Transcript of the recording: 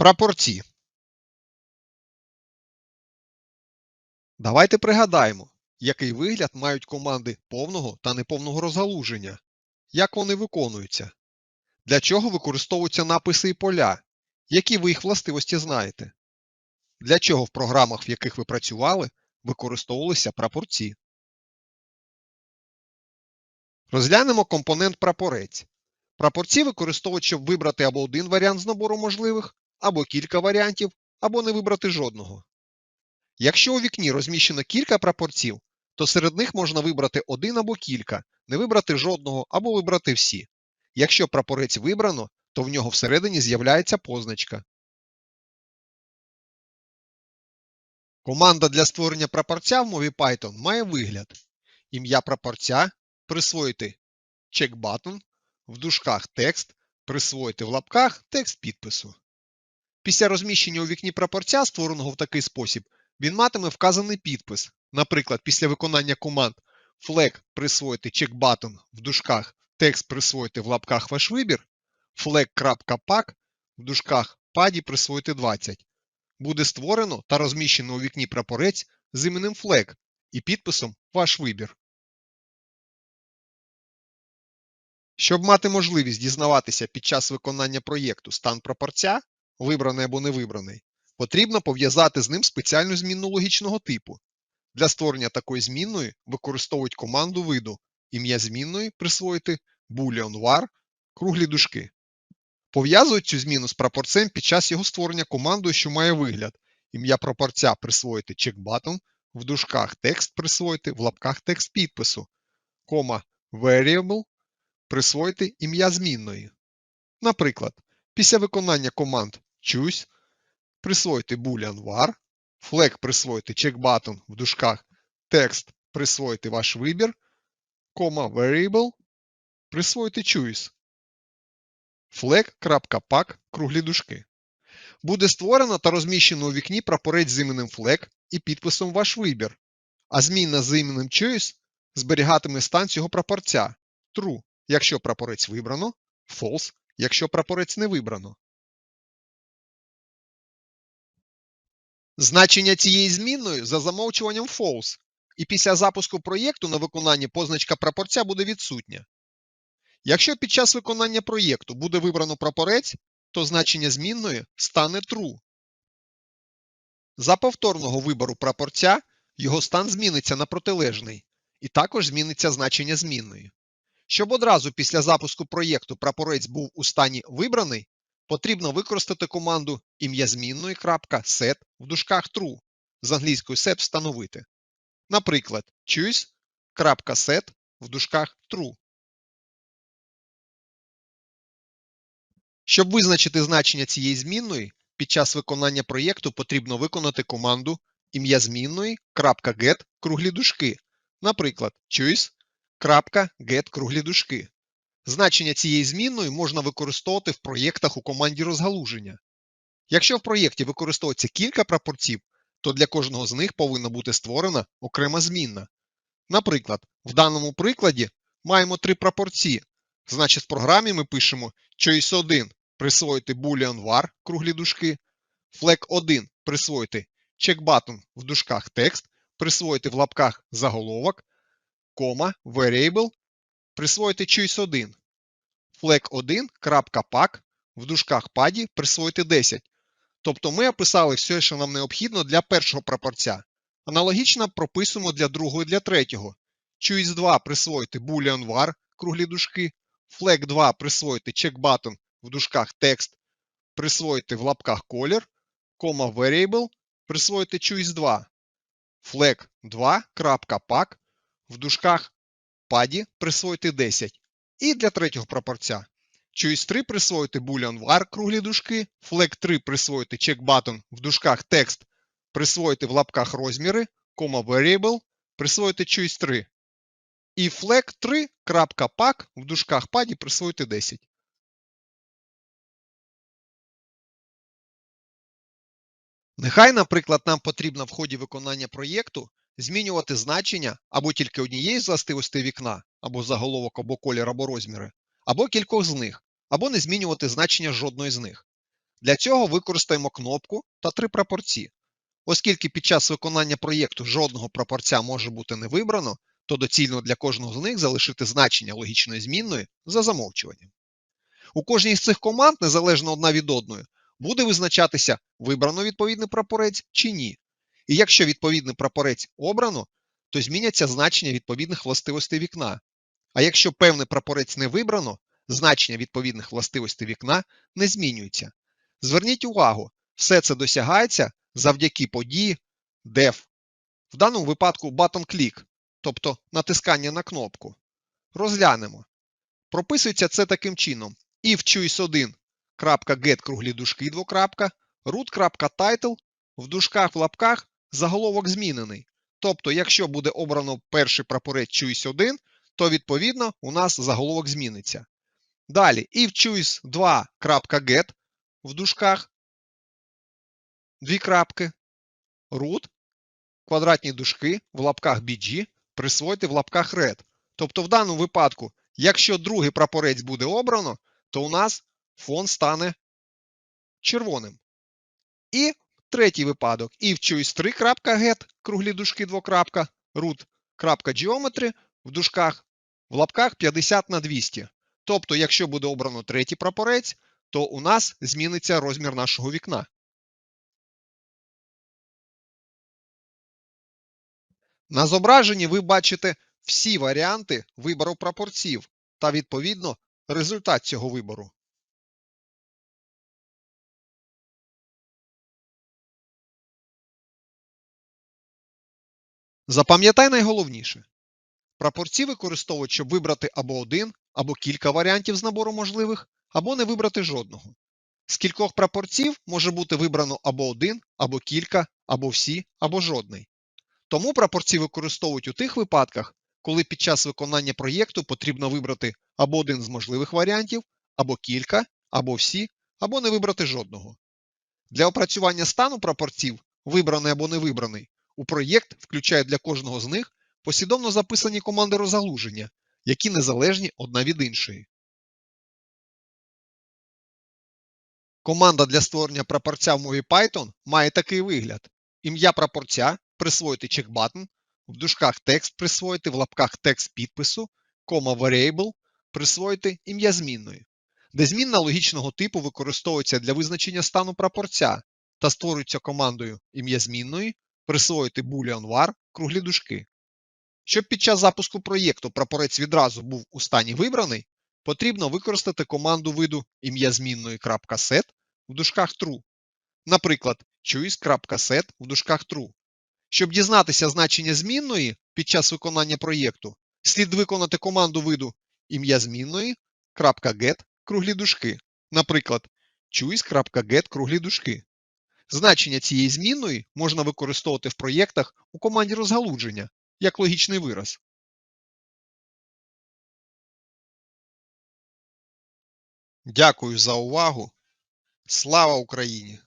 Прапорці. Давайте пригадаємо, який вигляд мають команди повного та неповного розгалуження, як вони виконуються, для чого використовуються написи і поля, які ви їх властивості знаєте, для чого в програмах, в яких ви працювали, використовувалися прапорці. Розглянемо компонент прапорець. Прапорці використовують, щоб вибрати або один варіант з набору можливих, або кілька варіантів, або не вибрати жодного. Якщо у вікні розміщено кілька прапорців, то серед них можна вибрати один або кілька, не вибрати жодного або вибрати всі. Якщо прапорець вибрано, то в нього всередині з'являється позначка. Команда для створення прапорця в мові Python має вигляд. Ім'я прапорця присвоїти check-button, в дужках текст, присвоїти в лапках текст підпису. Після розміщення у вікні прапорця, створеного в такий спосіб, він матиме вказаний підпис. Наприклад, після виконання команд flag присвоїти check-button в дужках текст присвоїти в лапках ваш вибір, flag.pack в дужках паді присвоїти 20. Буде створено та розміщено у вікні прапорець з іменем flag і підписом Ваш вибір. Щоб мати можливість дізнаватися під час виконання проєкту стан прапорця, вибраний або не вибраний, потрібно пов'язати з ним спеціальну змінну логічного типу. Для створення такої змінної використовують команду виду ім'я змінної присвоїти boolean var круглі дужки. Пов'язують цю зміну з прапорцем під час його створення командою, що має вигляд ім'я прапорця присвоїти check-button, в дужках текст присвоїти, в лапках текст підпису, кома variable присвоїти ім'я змінної. Наприклад, після виконання команд choose присвоїти boolean var, flag присвоїти check-button в дужках текст присвоїти ваш вибір, кома variable присвоїти choose. flag.pack круглі дужки. Буде створено та розміщено у вікні прапорець з іменем flag і підписом ваш вибір, а змінна з іменем choice зберігатиме стан цього прапорця true, якщо прапорець вибрано, false, якщо прапорець не вибрано. Значення цієї змінної за замовчуванням false, і після запуску проєкту на виконанні позначка прапорця буде відсутня. Якщо під час виконання проєкту буде вибрано прапорець, то значення змінної стане true. За повторного вибору прапорця його стан зміниться на протилежний, і також зміниться значення змінної. Щоб одразу після запуску проєкту прапорець був у стані вибраний, потрібно використати команду ім'я змінної .set в дужках true з англійською set встановити. Наприклад, choose.set в дужках true. Щоб визначити значення цієї змінної, під час виконання проєкту потрібно виконати команду ім'я змінної .get круглі дужки. Наприклад, choose.get круглі дужки. Значення цієї змінної можна використовувати в проєктах у команді розгалуження. Якщо в проєкті використовується кілька прапорців, то для кожного з них повинна бути створена окрема змінна. Наприклад, в даному прикладі маємо три прапорці. Значить, в програмі ми пишемо choice1 присвоїти boolean var круглі дужки, flag 1 присвоїти check-button в дужках текст, присвоїти в лапках заголовок, кома, variable, присвоїти choice1, flag 1 pack в дужках паді присвоїти 10. Тобто ми описали все, що нам необхідно для першого прапорця. Аналогічно прописуємо для другого і для третього. Choice 2 присвоїти boolean var круглі дужки, flag 2 присвоїти check-button в дужках текст, присвоїти в лапках колір, кома variable, присвоїти choice 2, flag 2, pack, в дужках паді присвоїти 10. І для третього прапорця. Choice 3 присвоїти boolean var круглі дужки, flag 3 присвоїти check-button в дужках текст, присвоїти в лапках розміри, кома variable, присвоїти choice 3. І flag 3, pack в дужках паді присвоїти 10. Нехай, наприклад, нам потрібно в ході виконання проєкту змінювати значення або тільки однієї з властивостей вікна, або заголовок, або колір, або розміри, або кількох з них, або не змінювати значення жодної з них. Для цього використаємо кнопку та три прапорці. Оскільки під час виконання проєкту жодного прапорця може бути не вибрано, то доцільно для кожного з них залишити значення логічної змінної за замовчуванням. У кожній з цих команд, незалежно одна від одної, буде визначатися, вибрано відповідний прапорець чи ні. І якщо відповідний прапорець обрано, то зміняться значення відповідних властивостей вікна. А якщо певний прапорець не вибрано, значення відповідних властивостей вікна не змінюється. Зверніть увагу, все це досягається завдяки події def. В даному випадку button click, тобто натискання на кнопку. Розглянемо. Прописується це таким чином. if choice1 get круглі дужки двокрапка, root.title в дужках в лапках заголовок змінений. Тобто, якщо буде обрано перший прапорець choice 1, то відповідно у нас заголовок зміниться. Далі, if choice 2.get в дужках дві крапки, root, квадратні дужки в лапках BG присвоїти в лапках red. Тобто в даному випадку, якщо другий прапорець буде обрано, то у нас фон стане червоним. І третій випадок. if choice 3.get, круглі дужки двокрапка, root.geometry в дужках в лапках 50 на 200. Тобто, якщо буде обрано третій прапорець, то у нас зміниться розмір нашого вікна. На зображенні ви бачите всі варіанти вибору прапорців та, відповідно, результат цього вибору. Запам'ятай найголовніше. Прапорці використовують, щоб вибрати або один, або кілька варіантів з набору можливих, або не вибрати жодного. З кількох прапорців може бути вибрано або один, або кілька, або всі, або жодний. Тому прапорці використовують у тих випадках, коли під час виконання проєкту потрібно вибрати або один з можливих варіантів, або кілька, або всі, або не вибрати жодного. Для опрацювання стану прапорців, вибраний або не вибраний, у проєкт включають для кожного з них послідовно записані команди розгалуження, які незалежні одна від іншої. Команда для створення прапорця в мові Python має такий вигляд: ім'я прапорця присвоїти checkbutton, в дужках текст присвоїти в лапках текст підпису, кома variable присвоїти ім'я змінної, де змінна логічного типу використовується для визначення стану прапорця та створюється командою ім'я змінної присвоїти boolean var круглі дужки. Щоб під час запуску проєкту прапорець відразу був у стані вибраний, потрібно використати команду виду ім'я змінної .set в дужках true, наприклад, choice.set в дужках true. Щоб дізнатися значення змінної під час виконання проєкту, слід виконати команду виду ім'я змінної .get круглі дужки, наприклад, choice.get круглі дужки. Значення цієї змінної можна використовувати в проєктах у команді розгалудження як логічний вираз. Дякую за увагу. Слава Україні!